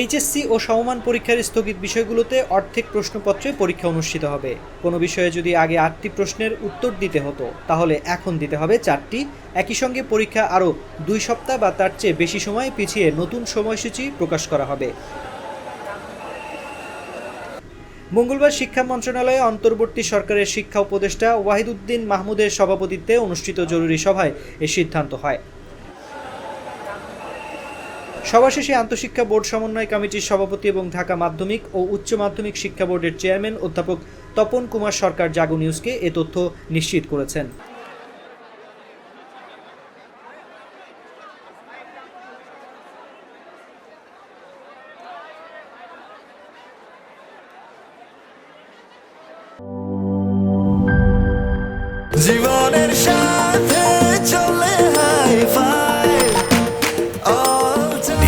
HSC ও সমমান পরীক্ষার স্থগিত বিষয়গুলোতে অর্ধেক প্রশ্নপত্রে পরীক্ষা অনুষ্ঠিত হবে। কোনো বিষয়ে যদি আগে আটটি প্রশ্নের উত্তর দিতে হতো, তাহলে এখন দিতে হবে চারটি। একই সঙ্গে পরীক্ষা আরও দুই সপ্তাহ বা তার চেয়ে বেশি সময় পিছিয়ে নতুন সময়সূচি প্রকাশ করা হবে। মঙ্গলবার শিক্ষা মন্ত্রণালয়ে অন্তর্বর্তী সরকারের শিক্ষা উপদেষ্টা ওয়াহিদুদ্দিন মাহমুদের সভাপতিত্বে অনুষ্ঠিত জরুরি সভায় এ সিদ্ধান্ত হয়। সভা শেষে আন্তঃশিক্ষা বোর্ড সমন্বয় কমিটির সভাপতি এবং ঢাকা মাধ্যমিক ও উচ্চ মাধ্যমিক শিক্ষা বোর্ডের চেয়ারম্যান অধ্যাপক তপন কুমার সরকার জাগো নিউজকে এ তথ্য নিশ্চিত করেছেন। জীবনের সাথে